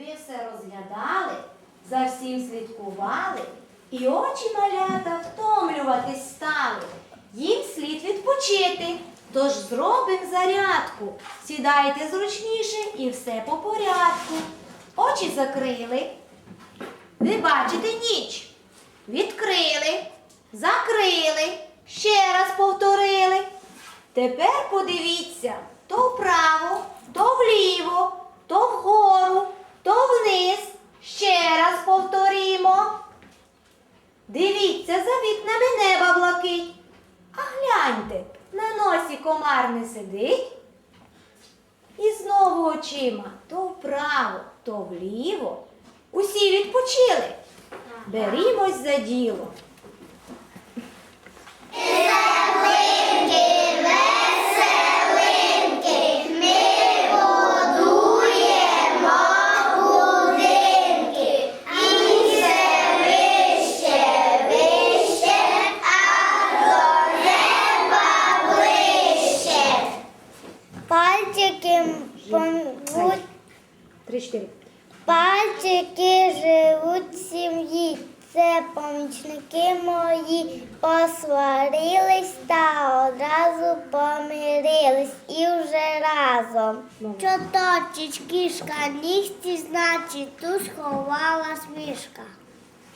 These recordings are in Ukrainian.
Ви все розглядали, за всім слідкували, і очі малята втомлюватись стали. Їм слід відпочити, тож зробимо зарядку. Сідайте зручніше і все по порядку. Очі закрили. Ви бачите ніч. Відкрили, закрили, ще раз повторили. Тепер подивіться то вправо, то вліво, то вгору, то вниз. Ще раз повторімо. Дивіться за вікнами неба блакить. А гляньте, на носі комар не сидить. І знову очима то вправо, то вліво. Усі відпочили. Берімось за діло. Пальчики Три-чотири. пальчики живуть в сім'ї. Це помічники мої посварились та одразу помирились і вже разом. Чоточить кішка нігті, значить, тут сховала смішка.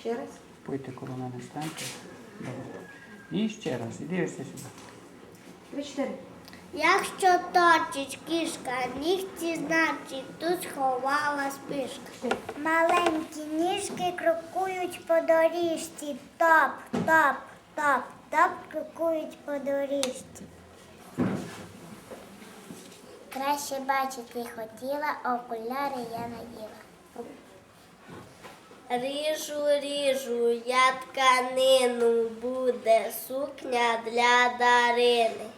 Ще раз. Пойте коло мене станьте. Добре. І ще раз. І дивишся сюди. Три-чотири. Якщо точить кішка нігті, значить тут сховала спишка. Маленькі ніжки крокують по доріжці. Топ, топ, топ, топ крокують по доріжці. Краще бачити хотіла, окуляри я наділа. Ріжу, ріжу, я тканину, буде сукня для Дарини.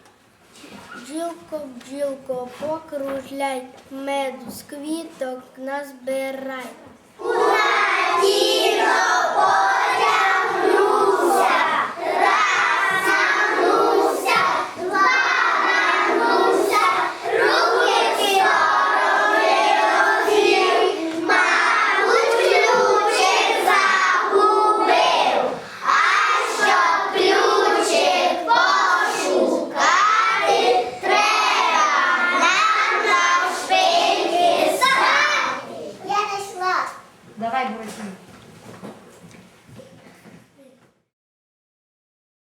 Бджілко, бджілко, покружляй, меду з квіток назбирай. Давай, боротьбу.